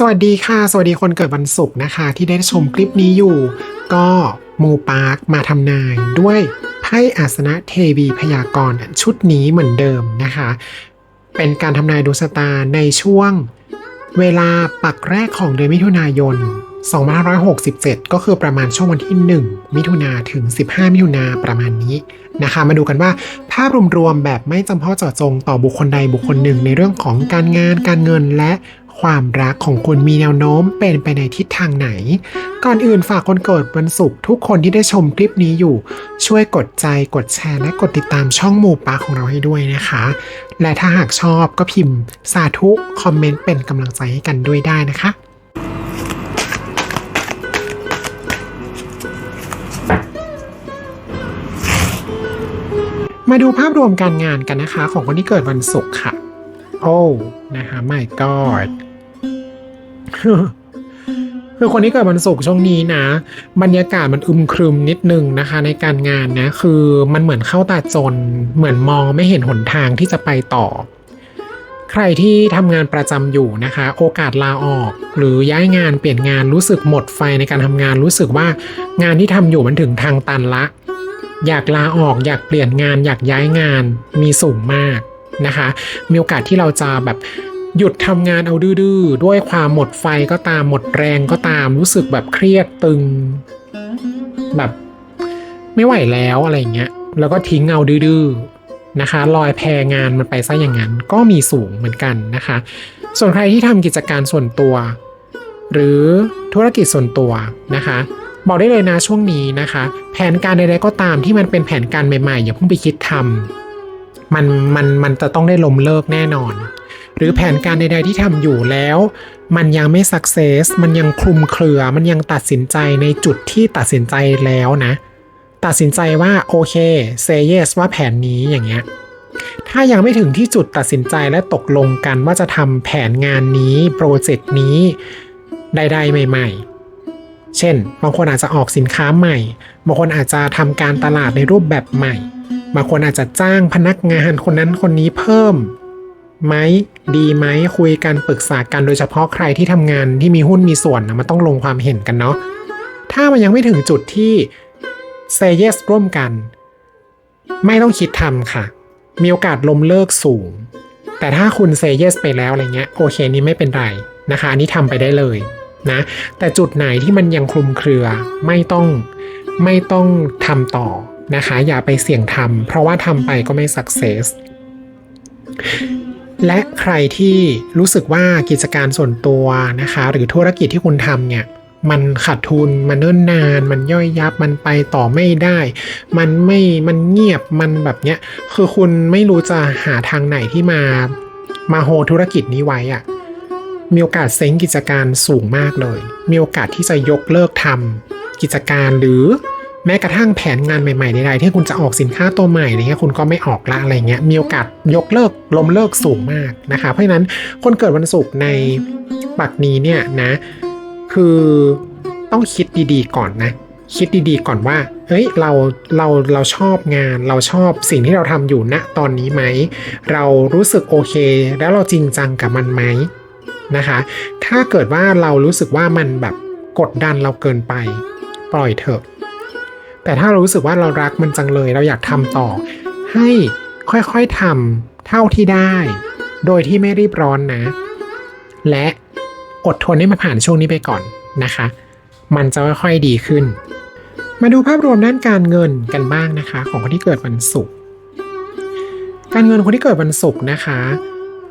สวัสดีค่ะ สวัสดีคนเกิดวันศุกร์นะคะ ที่ได้ชมคลิปนี้อยู่ ก็มูปาร์คมาทำนายด้วยไพ่อาสนะเทวีพยากรณ์ชุดนี้เหมือนเดิมนะคะ เป็นการทำนายดวงชะตาในช่วงเวลาปักแรกของเดือนมิถุนายน 2567 ก็คือประมาณช่วงวันที่ 1 มิถุนาถึง 15 มิถุนาประมาณนี้นะคะ มาดูกันว่าภาพรวมๆแบบไม่จำเพาะเจาะจงต่อบุคคลใดบุคคลหนึ่งในเรื่องของการงานการเงินและ ความรักของคุณมีแนวโน้มเป็นไปในทิศทางไหน ก่อนอื่นฝากคนเกิดวันศุกร์ทุกคนที่ได้ชมคลิปนี้อยู่ ช่วยกดใจกดแชร์และกดติดตามช่องหมูปาของเราให้ด้วยนะคะ และถ้าหากชอบก็พิมพ์ สาธุ คอมเมนต์เป็นกำลังใจให้กันด้วยได้นะคะมาดูภาพรวมการงานกันนะคะ ของคนที่เกิดวันศุกร์ค่ะ โอ้ นะคะ my god คือคนที่เกิดวันศุกร์ช่วงนี้นะ บรรยากาศมันอึมครึมนิดนึงนะคะ ในการงานนะ คือมันเหมือนเข้าตาจน เหมือนมองไม่เห็นหนทางที่จะไปต่อ ใครที่ทำงานประจำอยู่นะคะ โอกาสลาออก หรือย้ายงานเปลี่ยนงานรู้สึกหมดไฟในการทำงานรู้สึกว่างานที่ทำอยู่มันถึงทางตันละ อยากลาออกอยากเปลี่ยนงาน อยากย้ายงานมีสูงมากนะคะ มีโอกาสที่เราจะแบบ หยุดทำงานเอาดื้อๆ ด้วยความหมดไฟก็ตามหมดแรงก็ตามรู้สึกแบบเครียดตึง แบบไม่ไหวแล้วอะไรเงี้ย แล้วก็ทิ้งเอาดื้อๆนะคะลอยแพงานมันไปซะอย่างนั้น ก็มีสูงเหมือนกันนะคะ ส่วนใครที่ทำกิจการส่วนตัว หรือธุรกิจส่วนตัวนะคะบอกได้เลยนะช่วงนี้นะคะ แผนการใดๆก็ตามที่มันเป็นแผนการใหม่ๆ อย่าเพิ่งไปคิดทำมันมันมันจะต้องได้ล้มเลิกแน่นอน หรือแผนการใด ๆ ที่ทำอยู่แล้ว มันยังไม่สักเซสมันยังคลุมเครือ มันยังตัดสินใจในจุดที่ตัดสินใจแล้วนะ ตัดสินใจว่าโอเคเซเยสว่าแผนนี้อย่างเงี้ยถ้ายังไม่ถึงที่จุดตัดสินใจและตกลงกันว่าจะทำแผนงานนี้โปรเจกต์นี้ใดๆใหม่ ๆเช่น บางคนอาจจะออกสินค้าใหม่ บางคนอาจจะทำการตลาดในรูปแบบใหม่ บางคนอาจจะจ้างพนักงานคนนั้นคนนี้เพิ่ม ไหมดีไหมคุยกันปรึกษากันโดยเฉพาะใครที่ทำงานที่มีหุ้นมีส่วนนะมันต้องลงความเห็นกันเนาะถ้ามันยังไม่ถึงจุดที่เซเยสร่วมกัน ไม่ต้องคิดทำค่ะ มีโอกาสล้มเลิกสูง แต่ถ้าคุณเซเยสไปแล้วอะไรเงี้ยโอเคนี่ไม่เป็นไรนะคะอันนี้ทำไปได้เลยนะแต่จุดไหนที่มันยังคลุมเครือไม่ต้องไม่ต้องทำต่อนะคะ อย่าไปเสี่ยงทำเพราะว่าทำไปก็ไม่สักเซส และใครที่รู้สึกว่ากิจการส่วนตัวนะคะ หรือธุรกิจที่คุณทำเนี่ยมันขาดทุนมันเนิ่นนาน มันย่อยยับมันไปต่อไม่ได้ มันไม่มันเงียบมันแบบเนี้ยคือคุณไม่รู้จะหาทางไหนที่มามาโฮธุรกิจนี้ไว้อะมีโอกาสเซ้งกิจการสูงมากเลย มีโอกาสที่จะยกเลิกทำกิจการหรือ แม้กระทั่งแผนงานใหม่ๆใดๆที่คุณจะออกสินค้าตัวใหม่อะไรเงี้ยคุณก็ไม่ออกละอะไรเงี้ยมีโอกาสยกเลิกล้มเลิกสูงมากนะคะเพราะฉะนั้นคนเกิดวันศุกร์ในปักนี้เนี่ยนะคือต้องคิดดีๆก่อนนะคิดดีๆก่อนว่า เฮ้ย เรา เรา เราชอบงาน เราชอบสิ่งที่เราทำอยู่ณตอนนี้ไหม เรารู้สึกโอเค แล้วเราจริงจังกับมันไหมนะคะ ถ้าเกิดว่าเรารู้สึกว่ามันแบบกดดันเราเกินไป ปล่อยเถอะ แต่ถ้าเรารู้สึกว่าเรารักมันจังเลย เราอยากทำต่อ ให้ค่อยๆทำเท่าที่ได้ โดยที่ไม่รีบร้อนนะ และอดทนให้มันผ่านช่วงนี้ไปก่อนนะคะ มันจะค่อยๆดีขึ้น มาดูภาพรวมด้านการเงินกันบ้างนะคะ ของคนที่เกิดวันศุกร์การเงินคนที่เกิดวันศุกร์นะคะ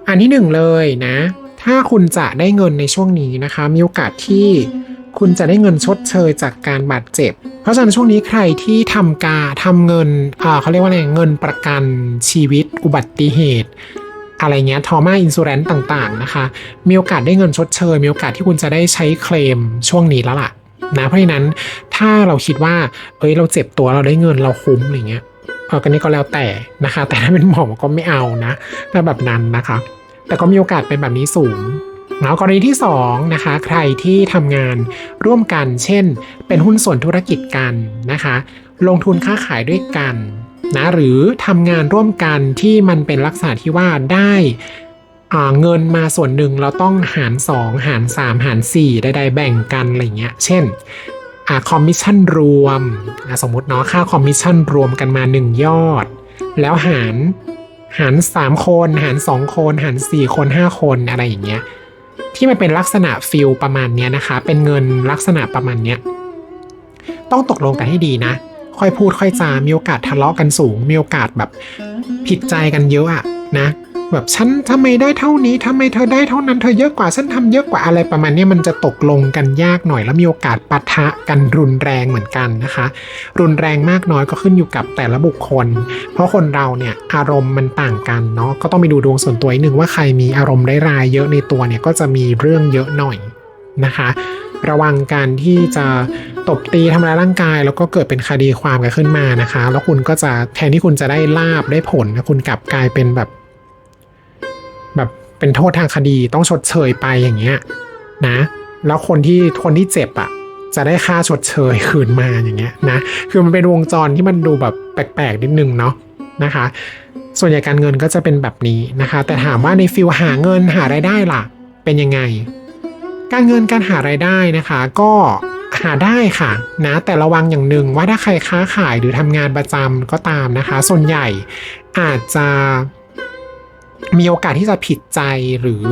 อันที่หนึ่งเลยนะ ถ้าคุณจะได้เงินในช่วงนี้นะคะ มีโอกาสที่ คุณจะได้เงินชดเชยจากการบาดเจ็บ เพราะฉะนั้นช่วงนี้ใครที่ทำกาทำเงินเขาเรียกว่าอะไรเงินประกันชีวิตอุบัติเหตุอะไรเงี้ยทอมาอินซูเรนต์ต่างๆนะคะ มีโอกาสได้เงินชดเชย มีโอกาสที่คุณจะได้ใช้เคลมช่วงนี้แล้วล่ะนะเพราะฉะนั้นถ้าเราคิดว่า เอ้ยเราเจ็บตัวเราได้เงินเราคุ้มอะไรเงี้ยเออกันนี้ก็แล้วแต่นะคะ แต่ถ้าเป็นหมอก็ไม่เอานะถ้าแบบนั้นนะคะ แต่ก็มีโอกาสเป็นแบบนี้สูง แล้วกรณีที่2นะคะใครที่ทำงานร่วมกัน เช่น เป็นหุ้นส่วนธุรกิจกันนะคะ ลงทุนค้าขายด้วยกันนะหรือทำงานร่วมกันที่มันเป็นลักษณะที่ว่าได้อ่าเงินมาส่วนหนึ่งเราต้องหาร 2 หาร 3 หาร4ใดๆแบ่งกันอะไรเงี้ย เช่นอคอมมิชชั่นรวม สมมติเนาะค่าคอมมิชชั่นรวมกันมา 1 ยอด แล้วหารหาร 3 คน หาร 2 คน หาร 4 คน 5 คนอะไรอย่างเงี้ย ที่มันเป็นลักษณะฟิลประมาณเนี้ยนะคะ เป็นเงินลักษณะประมาณเนี้ยต้องตกลงกันให้ดีนะ ค่อยพูดค่อยจามีโอกาสทะเลาะกันสูง มีโอกาสแบบผิดใจกันเยอะอะนะ แบบฉันทำไมได้เท่านี้ทำไมเธอได้เท่านั้นเธอเยอะกว่าฉันทำเยอะกว่าอะไรประมาณนี้มันจะตกลงกันยากหน่อย แล้วมีโอกาสปะทะกันรุนแรงเหมือนกันนะคะ รุนแรงมากน้อยก็ขึ้นอยู่กับแต่ละบุคคล เพราะคนเราเนี่ยอารมณ์มันต่างกันเนาะก็ต้องไปดูดวงส่วนตัวอีกหนึ่งว่าใครมีอารมณ์ร้ายๆเยอะในตัวเนี่ยก็จะมีเรื่องเยอะหน่อยนะคะ ระวังการที่จะตบตีทำร้ายร่างกาย แล้วก็เกิดเป็นคดีความกันขึ้นมานะคะ แล้วคุณก็จะแทนที่คุณจะได้ลาบได้ผลนะคุณกลับกลายเป็นแบบ เป็นโทษทางคดีต้องชดเชยไปอย่างเงี้ยนะ แล้วคนที่คนที่เจ็บอะจะได้ค่าชดเชยคืนมาอย่างเงี้ยนะ คือมันเป็นวงจรที่มันดูแบบแปลกๆนิดนึงเนาะนะคะ ส่วนใหญ่การเงินก็จะเป็นแบบนี้นะคะ แต่ถามว่าในฟิลหาเงินหารายได้ล่ะ เป็นยังไง การเงินการหารายได้นะคะ ก็หาได้ค่ะนะแต่ระวังอย่างหนึ่งว่าถ้าใครค้าขายหรือทำงานประจำก็ตามนะคะ ส่วนใหญ่อาจจะ มีโอกาสที่จะผิดใจหรือ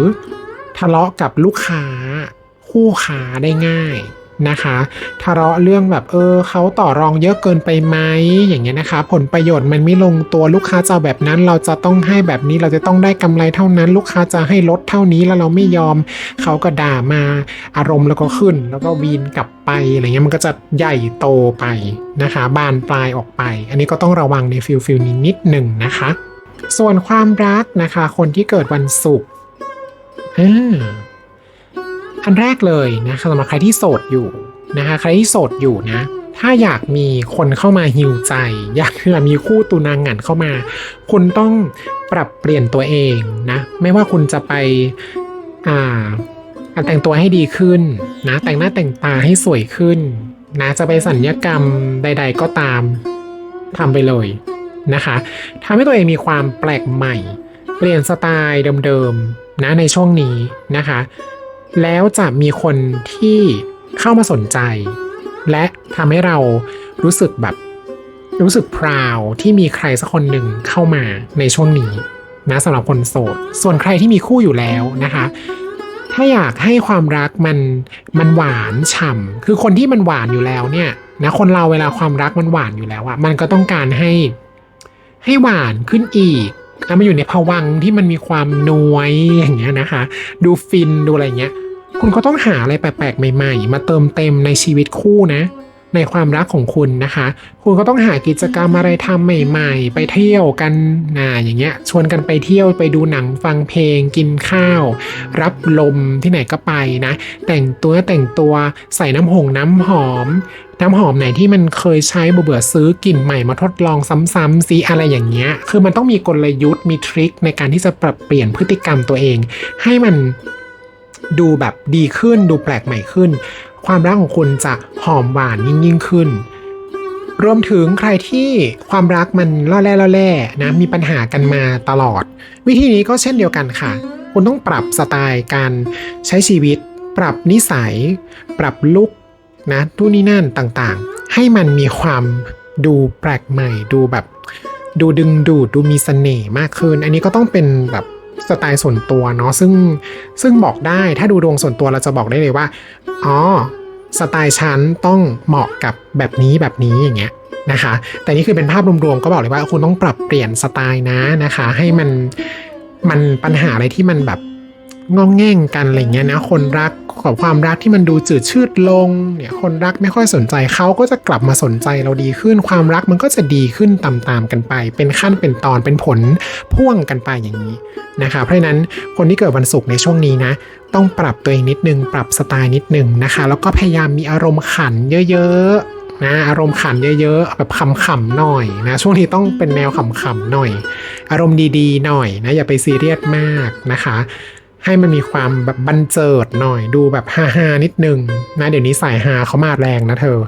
ทะเลาะกับลูกค้า คู่ค้าได้ง่ายนะคะทะเลาะเรื่องแบบเออเขาต่อรองเยอะเกินไปไหมอย่างเงี้ยนะคะ ผลประโยชน์มันไม่ลงตัวลูกค้าจะแบบนั้น เราจะต้องให้แบบนี้เราจะต้องได้กำไรเท่านั้น ลูกค้าจะให้ลดเท่านี้แล้วเราไม่ยอมเขาก็ด่ามาอารมณ์แล้วก็ขึ้น แล้วก็วีนกลับไปอะไรเงี้ยมันก็จะใหญ่โตไปนะคะ บานปลายออกไป อันนี้ก็ต้องระวังในฟิลฟิลนี้นิดหนึ่งนะคะ ส่วนความรักนะคะ คนที่เกิดวันศุกร์อันแรกเลยนะคะสำหรับใครที่โสดอยู่นะคะ ใครที่โสดอยู่นะ ถ้าอยากมีคนเข้ามาฮิวใจ อยากมีคู่ตุนางหงันเข้ามา คุณต้องปรับเปลี่ยนตัวเองนะ ไม่ว่าคุณจะไปอ่าแต่งตัวให้ดีขึ้นนะ แต่งหน้าแต่งตาให้สวยขึ้นนะ จะไปสัญญกรรมใด ๆ ก็ตามทำไปเลย นะคะทำให้ตัวเองมีความแปลกใหม่ เปลี่ยนสไตล์เดิมๆนะในช่วงนี้นะคะ แล้วจะมีคนที่เข้ามาสนใจ และทำให้เรารู้สึกแบบรู้สึกพราวที่มีใครสักคนหนึ่งเข้ามาในช่วงนี้นะสำหรับคนโสด ส่วนใครที่มีคู่อยู่แล้วนะคะ ถ้าอยากให้ความรักมันมันหวานฉ่ำคือคนที่มันหวานอยู่แล้วเนี่ยนะคนเราเวลาความรักมันหวานอยู่แล้วอะมันก็ต้องการให้ ให้หวานขึ้นอีกนะมาอยู่ในภวังค์ที่มันมีความนวยอย่างเงี้ยนะคะ ดูฟินดูอะไรเงี้ย คุณก็ต้องหาอะไรแปลกๆใหม่ ๆ มาเติมเต็มในชีวิตคู่นะ ในความรักของคุณนะคะ คุณก็ต้องหากิจกรรมอะไรทำใหม่ ๆ ไปเที่ยวกันนะอย่างเงี้ยชวนกันไปเที่ยวไปดูหนังฟังเพลงกินข้าว รับลมที่ไหนก็ไปนะ แต่งตัวแต่งตัวใส่น้ำหงน้ำหอม น้ำหอมไหนที่มันเคยใช้เบื่อซื้อกลิ่นใหม่มาทดลองซ้ำๆซีอะไรอย่างเงี้ยคือมันต้องมีกลยุทธ์มีทริคในการที่จะปรับเปลี่ยนพฤติกรรมตัวเอง ให้มันดูแบบดีขึ้นดูแปลกใหม่ขึ้น ความรักของคุณจะหอมหวานยิ่งยิ่งขึ้น รวมถึงใครที่ความรักมันล่อแร่ล่อแร่นะมีปัญหากันมาตลอด วิธีนี้ก็เช่นเดียวกันค่ะ คุณต้องปรับสไตล์การใช้ชีวิต ปรับนิสัย ปรับลุกนะทุนี่นั่นต่างๆ ให้มันมีความดูแปลกใหม่ดูแบบ ดูดึงดูดดูมีเสน่ห์มากขึ้น อันนี้ก็ต้องเป็นแบบ สไตล์ส่วนตัวเนาะซึ่งซึ่งบอกได้ถ้าดูดวงส่วนตัวเราจะบอกได้เลยว่าอ๋อสไตล์ฉันต้องเหมาะกับแบบนี้แบบนี้อย่างเงี้ยนะคะ แต่นี่คือเป็นภาพรวมๆก็บอกเลยว่าคุณต้องปรับเปลี่ยนสไตล์นะนะคะ ให้มันมันปัญหาอะไรที่มันแบบ งองแง่งกันอะไรเงี้ยนะคนรักกับความรักที่มันดูจืดชืดลงเนี่ยคนรักไม่ค่อยสนใจเขาก็จะกลับมาสนใจเราดีขึ้น ความรักมันก็จะดีขึ้นตามๆกันไป เป็นขั้นเป็นตอนเป็นผลพ่วงกันไปอย่างนี้นะคะเพราะฉะนั้นคนที่เกิดวันศุกร์ในช่วงนี้นะต้องปรับตัวเองนิดนึง ปรับสไตล์นิดนึงนะคะ แล้วก็พยายามมีอารมณ์ขันเยอะๆนะอารมณ์ขันเยอะๆแบบขำๆหน่อยนะช่วงนี้ต้องเป็นแนวขำๆหน่อย อารมณ์ดีๆหน่อยนะอย่าไปซีเรียสมากนะคะ ให้มันมีความแบบบันเจิดหน่อยดูแบบฮาฮาๆนิดนึงนะเดี๋ยวนี้สายฮาเขามาแรงนะเธอ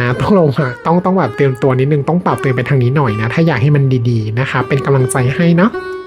นะต้องลงอะต้องต้องแบบเตรียมตัวนิดนึงต้องปรับตัวเองไปทางนี้หน่อยนะถ้าอยากให้มันดีๆนะคะเป็นกำลังใจให้เนาะ